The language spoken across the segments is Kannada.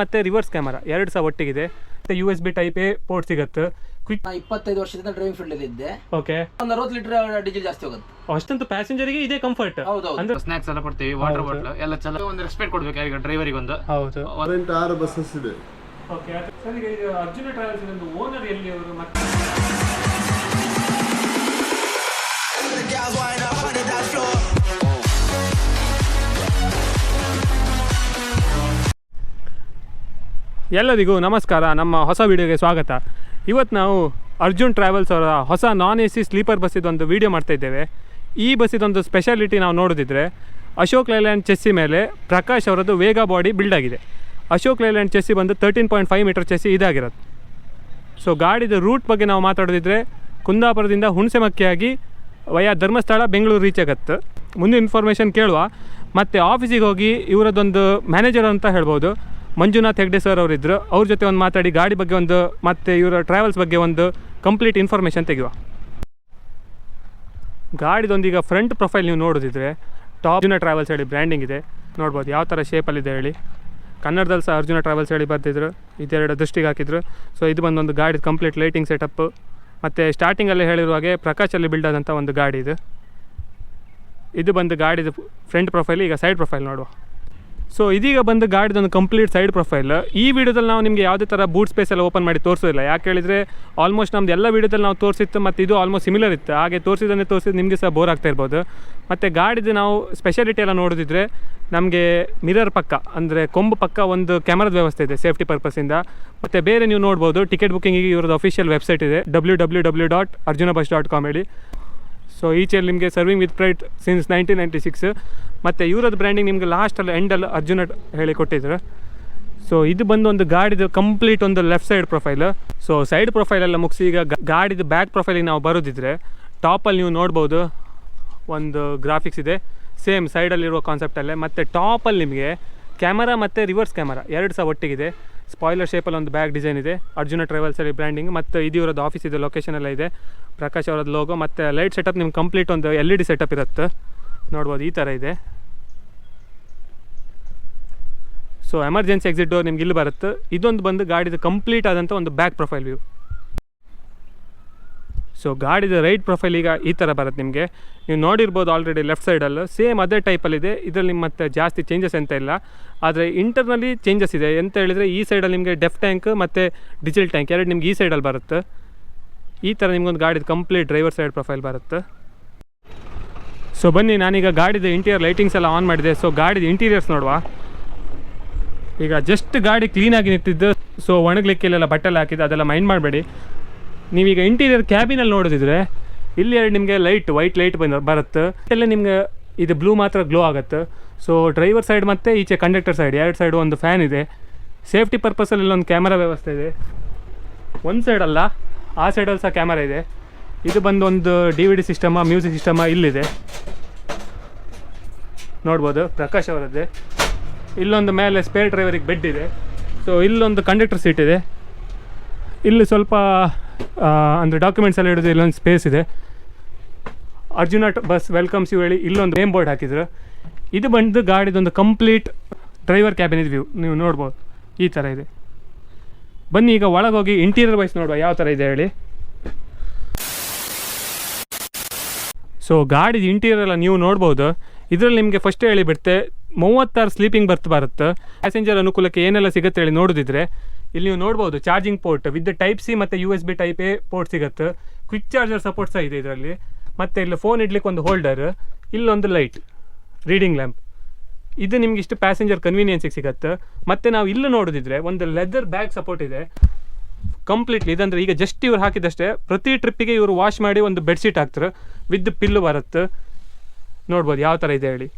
ಮತ್ತು ರಿವರ್ಸ್ ಕ್ಯಾಮರಾ ಎರಡು ಸಹ ಒಟ್ಟಿಗಿದೆ. ಮತ್ತೆ U S B type A port ಸಿಗುತ್ತೆ. ಕ್ವಿಕ್ ನಾ ಇಪ್ಪತ್ತೈದು ವರ್ಷದಿಂದ ಡ್ರೈವಿಂಗ್ ಫೀಲ್ಡ್ ಅಲ್ಲಿ ಇದ್ದೆ. ಓಕೆ ಒಂದು ಅರವತ್ತು ಲೀಟರ್ ಡೀಸೆಲ್ ಜಾಸ್ತಿ ಹೋಗುತ್ತೆ. ಅಷ್ಟಂತೂ ಪ್ಯಾಸೆಂಜರಿಗೆ ಇದೇ ಕಂಫರ್ಟ್ ಹೌದು ಅಂದ್ರೆ ಸ್ನಾಕ್ಸ್ ಎಲ್ಲ ಕೊಡ್ತೀವಿ ವಾಟರ್ ಬಾಟಲ್ ಎಲ್ಲ ಚಲ ಒಂದು ರೆಸ್ಪೆಕ್ಟ್ ಕೊಡ್ಬೇಕು ಯಾರಿಗೆ ಡ್ರೈವರಿಗೆ ಒಂದು. ಹೌದು. ಕರೆಂಟ್ ಆರು ಬಸ್ಸಸ್ ಇದೆ. ಓಕೆ ಸರ್ ಈಗ ಇದು ಅರ್ಜುನ ಟ್ರಾವೆಲ್ಸ್ ಒಂದು ಓನರ್ ಎಲ್ಲಿ ಅವರು ಮತ್ತೆ ಎಲ್ಲರಿಗೂ ನಮಸ್ಕಾರ. ನಮ್ಮ ಹೊಸ ವಿಡಿಯೋಗೆ ಸ್ವಾಗತ. ಇವತ್ತು ನಾವು ಅರ್ಜುನ್ ಟ್ರಾವೆಲ್ಸ್ ಅವರ ಹೊಸ ನಾನ್ ಎ ಸಿ ಸ್ಲೀಪರ್ ಬಸ್ಸಿದೊಂದು ವಿಡಿಯೋ ಮಾಡ್ತಾ ಇದ್ದೇವೆ. ಈ ಬಸ್ಸಿದೊಂದು ಸ್ಪೆಷಾಲಿಟಿ ನಾವು ನೋಡಿದ್ರೆ ಅಶೋಕ್ ಲೈಲ್ಯಾಂಡ್ ಚೆಸ್ಸಿ ಮೇಲೆ ಪ್ರಕಾಶ್ ಅವರದ್ದು ವೇಗ ಬಾಡಿ ಬಿಲ್ಡ್ ಆಗಿದೆ. ಅಶೋಕ್ ಲೈಲ್ಯಾಂಡ್ ಚೆಸ್ಸಿ ಬಂದು thirteen point five meter chassis ಇದಾಗಿರೋದು so ಗಾಡಿದ ರೂಟ್ ಬಗ್ಗೆ ನಾವು ಮಾತಾಡೋದಿದ್ರೆ, ಕುಂದಾಪುರದಿಂದ ಹುಣಸೆಮಕ್ಕಿಯಾಗಿ ವಯಾ ಧರ್ಮಸ್ಥಳ, ಬೆಂಗಳೂರು ರೀಚ್ ಆಗತ್ತೆ. ಮುಂದೆ ಇನ್ಫಾರ್ಮೇಷನ್ ಕೇಳುವ. ಮತ್ತು ಆಫೀಸಿಗೆ ಹೋಗಿ ಇವರದ್ದೊಂದು ಮ್ಯಾನೇಜರ್ ಅಂತ ಹೇಳ್ಬೋದು. ಮಂಜುನಾಥ್ ಹೆಗ್ಡೆ ಸರ್ ಅವರಿದ್ದರು ಅವ್ರ ಜೊತೆ ಒಂದು ಮಾತಾಡಿ, ಗಾಡಿ ಬಗ್ಗೆ ಒಂದು, ಮತ್ತು ಇವರ ಟ್ರಾವೆಲ್ಸ್ ಬಗ್ಗೆ ಒಂದು ಕಂಪ್ಲೀಟ್ ಇನ್ಫಾರ್ಮೇಷನ್ ತೆಗೆಯುವ. ಗಾಡಿದೊಂದೀಗ ಫ್ರಂಟ್ ಪ್ರೊಫೈಲ್ ನೀವು ನೋಡೋದಿದ್ರೆ ಟಾಪ್ ಅರ್ಜುನ ಟ್ರಾವೆಲ್ಸ್ ಹೇಳಿ ಬ್ರ್ಯಾಂಡಿಂಗ್ ಇದೆ. ನೋಡ್ಬೋದು, ಯಾವ ಥರ ಶೇಪಲ್ಲಿದೆ ಹೇಳಿ. ಕನ್ನಡದಲ್ಲಿ ಸಹ ಅರ್ಜುನ ಟ್ರಾವೆಲ್ಸ್ ಹೇಳಿ ಬರ್ತಿದ್ರು ಇದೆರಡು ದೃಷ್ಟಿಗೆ ಹಾಕಿದ್ರು. ಸೊ ಇದು ಬಂದೊಂದು ಗಾಡಿ ಕಂಪ್ಲೀಟ್ ಲೈಟಿಂಗ್ ಸೆಟಪ್ ಮತ್ತು ಸ್ಟಾರ್ಟಿಂಗಲ್ಲಿ ಹೇಳಿರುವ ಹಾಗೆ ಪ್ರಕಾಶಲ್ಲಿ ಬಿಲ್ಡ್ ಆದಂಥ ಒಂದು ಗಾಡಿ ಇದು. ಇದು ಬಂದು ಗಾಡಿದು ಫ್ರಂಟ್ ಪ್ರೊಫೈಲ್ ಈಗ ಸೈಡ್ ಪ್ರೊಫೈಲ್ ನೋಡುವ. ಸೊ ಇದೀಗ ಬಂದು ಗಾಡಿದೊಂದು ಕಂಪ್ಲೀಟ್ ಸೈಡ್ ಪ್ರೊಫೈಲ್ ಈ ವಿಡಿಯೋದಲ್ಲಿ ನಾವು ನಿಮಗೆ ಯಾವುದೇ ಥರ ಬೂಟ್ ಸ್ಪೇಸ್ ಎಲ್ಲ ಓಪನ್ ಮಾಡಿ ತೋರಿಸೋದಿಲ್ಲ. ಯಾಕೆ ಹೇಳಿದರೆ ಆಲ್ಮೋಸ್ಟ್ ನಮ್ದು ಎಲ್ಲ ವಿಡಿಯೋದಲ್ಲಿ ನಾವು ತೋರಿಸಿತ್ತು ಮತ್ತು ಇದು ಆಲ್ಮೋಸ್ಟ್ ಸಿಮಿಲರ್ ಇತ್ತು. ಹಾಗೆ ತೋರಿಸಿದ್ದನ್ನೇ ತೋರಿಸಿದ್ದು ನಿಮಗೆ ಸಹ ಬೋರ್ ಆಗ್ತಾ ಇರ್ಬೋದು. ಮತ್ತು ಗಾಡಿದು ನಾವು ಸ್ಪೆಷಾಲಿಟಿ ಎಲ್ಲ ನೋಡೋದಿದ್ರೆ ನಮಗೆ ಮಿರರ್ ಪಕ್ಕ, ಅಂದರೆ ಕೊಂಬು ಪಕ್ಕ ಒಂದು ಕ್ಯಾಮರಾದ ವ್ಯವಸ್ಥೆ ಇದೆ ಸೇಫ್ಟಿ ಪರ್ಪಸಿಂದ ಮತ್ತು ಬೇರೆ ನೀವು ನೋಡ್ಬೋದು ಟಿಕೆಟ್ ಬುಕ್ಕಿಂಗಿಗೆ ಇವ್ರದ್ದು ಅಫಿಷಿಯಲ್ ವೆಬ್ಸೈಟ್ ಇದೆ W W W dot Arjuna bus dot com ಹೇಳಿ. ಸೊ ಈಚೆಯಲ್ಲಿ ನಿಮಗೆ serving with pride since nineteen ninety six ಮತ್ತು ಇವರದ್ದು ಬ್ರ್ಯಾಂಡಿಂಗ್ ನಿಮಗೆ ಲಾಸ್ಟಲ್ಲಿ ಎಂಡಲ್ಲಿ ಅರ್ಜುನ ಹೇಳಿ ಕೊಟ್ಟಿದ್ರು. ಸೊ ಇದು ಬಂದು ಒಂದು ಗಾಡಿದು ಕಂಪ್ಲೀಟ್ ಒಂದು left side profile so side profile ಎಲ್ಲ ಮುಗಿಸಿ ಈಗ ಗಾಡಿದು ಬ್ಯಾಕ್ ಪ್ರೊಫೈಲಿಗೆ ನಾವು ಬರೋದಿದ್ರೆ ಟಾಪಲ್ಲಿ ನೀವು ನೋಡ್ಬೋದು ಒಂದು ಗ್ರಾಫಿಕ್ಸ್ ಇದೆ. ಸೇಮ್ ಸೈಡಲ್ಲಿರುವ ಕಾನ್ಸೆಪ್ಟಲ್ಲೇ ಮತ್ತು ಟಾಪಲ್ಲಿ ನಿಮಗೆ ಕ್ಯಾಮರಾ ಮತ್ತು ರಿವರ್ಸ್ ಕ್ಯಾಮರಾ, ಎರಡು ಸಹ ಒಟ್ಟಿಗಿದೆ. ಸ್ಪಾಯ್ಲರ್ ಶೇಪಲ್ಲಿ ಒಂದು ಬ್ಯಾಗ್ ಡಿಸೈನ್ ಇದೆ. ಅರ್ಜುನ ಟ್ರಾವೆಲ್ಸಲ್ಲಿ ಬ್ರ್ಯಾಂಡಿಂಗ್ ಮತ್ತು ಇದು ಇವರದ್ದು ಆಫೀಸ್ ಇದೆ ಲೊಕೇಶನ್ ಎಲ್ಲ ಇದೆ. ಪ್ರಕಾಶ್ ಅವರದ್ದು ಲೋಗೋ ಮತ್ತು ಲೈಟ್ ಸೆಟಪ್ ನಿಮ್ಗೆ ಕಂಪ್ಲೀಟ್ ಒಂದು ಎಲ್ ಇ ಡಿ ಸೆಟಪ್ ಇರುತ್ತೆ. ನೋಡ್ಬೋದು, ಈ ಥರ ಇದೆ. ಸೊ ಎಮರ್ಜೆನ್ಸಿ ಎಕ್ಸಿಟ್ ಡೋರ್ ನಿಮ್ಗೆ ಇಲ್ಲಿ ಬರುತ್ತೆ. ಇದೊಂದು ಬಂದು ಗಾಡಿದು ಕಂಪ್ಲೀಟ್ ಆದಂಥ ಒಂದು ಬ್ಯಾಕ್ ಪ್ರೊಫೈಲ್ ವ್ಯೂ ಸೊ ಗಾಡಿದ ರೈಟ್ ಪ್ರೊಫೈಲ್ ಈಗ ಈ ಥರ ಬರುತ್ತೆ ನಿಮಗೆ. ನೀವು ನೋಡಿರ್ಬೋದು ಆಲ್ರೆಡಿ ಲೆಫ್ಟ್ ಸೈಡಲ್ಲೂ ಸೇಮ್ ಅದೇ ಟೈಪಲ್ಲಿದೆ ಇದರಲ್ಲಿ ನಿಮ್ಮ ಮತ್ತೆ ಜಾಸ್ತಿ ಚೇಂಜಸ್ ಅಂತ ಇಲ್ಲ. ಆದರೆ ಇಂಟರ್ನಲ್ಲಿ ಚೇಂಜಸ್ ಇದೆ. ಎಂತ ಹೇಳಿದರೆ ಈ ಸೈಡಲ್ಲಿ ನಿಮಗೆ ಡೆಫ್ ಟ್ಯಾಂಕ್ ಮತ್ತು ಡಿಜಿಲ್ ಟ್ಯಾಂಕ್ ಎರಡು ನಿಮ್ಗೆ ಈ ಸೈಡಲ್ಲಿ ಬರುತ್ತೆ. ಈ ಥರ ನಿಮ್ಗೊಂದು ಗಾಡಿದು ಕಂಪ್ಲೀಟ್ ಡ್ರೈವರ್ ಸೈಡ್ ಪ್ರೊಫೈಲ್ ಬರುತ್ತೆ. ಸೊ ಬನ್ನಿ, ನಾನೀಗ ಗಾಡಿದು ಇಂಟೀರಿಯರ್ ಲೈಟಿಂಗ್ಸ್ ಎಲ್ಲ ಆನ್ ಮಾಡಿದೆ. ಸೊ ಗಾಡಿದು ಇಂಟೀರಿಯರ್ಸ್ ನೋಡುವ. ಈಗ ಜಸ್ಟ್ ಗಾಡಿ ಕ್ಲೀನಾಗಿ ನಿಂತಿದ್ದು. ಸೊ ಒಣಗ್ಲಿಕ್ಕೆ ಇಲ್ಲೆಲ್ಲ ಬಟ್ಟೆಲ್ಲ ಹಾಕಿದ್ದು, ಅದೆಲ್ಲ ಮೈಂಡ್ ಮಾಡಬೇಡಿ. ನೀವೀಗ ಇಂಟೀರಿಯರ್ ಕ್ಯಾಬಿನಲ್ಲಿ ನೋಡೋದಿದ್ರೆ, ಇಲ್ಲಿ ಎರಡು ನಿಮಗೆ ಲೈಟ್ ವೈಟ್ ಲೈಟ್ ಬಂದ, ಬರುತ್ತೆ. ಎಲ್ಲ ನಿಮಗೆ ಇದು ಬ್ಲೂ ಮಾತ್ರ ಗ್ಲೋ ಆಗುತ್ತೆ. ಸೊ ಡ್ರೈವರ್ ಸೈಡ್ ಮತ್ತು ಈಚೆ ಕಂಡಕ್ಟರ್ ಸೈಡ್ ಎರಡು ಸೈಡು ಒಂದು ಫ್ಯಾನ್ ಇದೆ. ಸೇಫ್ಟಿ ಪರ್ಪಸಲ್ಲಿ ಇಲ್ಲೊಂದು ಕ್ಯಾಮರಾ ವ್ಯವಸ್ಥೆ ಇದೆ. ಒಂದು ಸೈಡಲ್ಲ ಆ ಸೈಡಲ್ಲಿ ಸಹ ಕ್ಯಾಮರಾ ಇದೆ. ಇದು ಬಂದು ಒಂದು D V D system music system ಇಲ್ಲಿದೆ. ನೋಡ್ಬೋದು, ಪ್ರಕಾಶ್ ಅವರದ್ದೇ. ಇಲ್ಲೊಂದು ಮೇಲೆ ಸ್ಪೇರ್ ಡ್ರೈವರಿಗೆ ಬೆಡ್ ಇದೆ. ಸೊ ಇಲ್ಲೊಂದು ಕಂಡಕ್ಟರ್ ಸೀಟ್ ಇದೆ. ಇಲ್ಲಿ ಸ್ವಲ್ಪ ಅಂದರೆ ಡಾಕ್ಯುಮೆಂಟ್ಸ್ ಎಲ್ಲ ಇಡೋದು ಇಲ್ಲೊಂದು ಸ್ಪೇಸ್ ಇದೆ. ಅರ್ಜುನ ಬಸ್ ವೆಲ್ಕಮ್ಸ್ ಯು ಹೇಳಿ ಇಲ್ಲೊಂದು ನೇಮ್ ಬೋರ್ಡ್ ಹಾಕಿದ್ರು. ಇದು ಬಂದು ಗಾಡಿದೊಂದು ಕಂಪ್ಲೀಟ್ ಡ್ರೈವರ್ ಕ್ಯಾಬಿನ್ ವ್ಯೂ ನೀವು ನೋಡ್ಬೋದು. ಈ ಥರ ಇದೆ. ಬನ್ನಿ, ಈಗ ಒಳಗೋಗಿ ಇಂಟೀರಿಯರ್ ವೈಸ್ ನೋಡುವ ಯಾವ ಥರ ಇದೆ ಹೇಳಿ. ಸೊ ಗಾಡಿದು ಇಂಟೀರಿಯರ್ ಎಲ್ಲ ನೀವು ನೋಡ್ಬೋದು. ಇದರಲ್ಲಿ ನಿಮಗೆ ಫಸ್ಟ್ ಹೇಳಿ ಬಿಡುತ್ತೆ ಮೂವತ್ತಾರು ಸ್ಲೀಪಿಂಗ್ ಬರ್ತ್ ಬರುತ್ತೆ. ಪ್ಯಾಸೆಂಜರ್ ಅನುಕೂಲಕ್ಕೆ ಏನೆಲ್ಲ ಸಿಗುತ್ತೆ ಹೇಳಿ ನೋಡೋದಿದ್ರೆ. ಇಲ್ಲಿ ನೀವು ನೋಡ್ಬೋದು charging port with type C ಮತ್ತು U S B type A port ಸಿಗುತ್ತೆ. ಕ್ವಿಕ್ ಚಾರ್ಜರ್ ಸಪೋರ್ಟ್ ಸಹ ಇದೆ ಇದರಲ್ಲಿ. ಮತ್ತು ಇಲ್ಲಿ ಫೋನ್ ಇಡ್ಲಿಕ್ಕೆ ಒಂದು ಹೋಲ್ಡರ್ ಇಲ್ಲೊಂದು ಲೈಟ್ ರೀಡಿಂಗ್ ಲ್ಯಾಂಪ್ ಇದು ನಿಮ್ಗೆ ಇಷ್ಟು ಪ್ಯಾಸೆಂಜರ್ ಕನ್ವೀನಿಯನ್ಸಿಗೆ ಸಿಗುತ್ತೆ. ಮತ್ತು ನಾವು ಇಲ್ಲಿ ನೋಡೋದಿದ್ರೆ ಒಂದು ಲೆದರ್ ಬ್ಯಾಗ್ ಸಪೋರ್ಟ್ ಇದೆ. ಕಂಪ್ಲೀಟ್ಲಿ ಇದಂದ್ರೆ ಈಗ ಜಸ್ಟ್ ಇವ್ರು ಹಾಕಿದಷ್ಟೇ ಪ್ರತಿ ಟ್ರಿಪ್ಪಿಗೆ ಇವರು ವಾಶ್ ಮಾಡಿ ಒಂದು ಬೆಡ್ಶೀಟ್ ಹಾಕ್ತಾರೆ. ವಿತ್ ಪಿಲ್ಲು ಬರುತ್ತೆ. ನೋಡ್ಬೋದು ಯಾವ ಥರ ಇದೆ ಹೇಳಿ.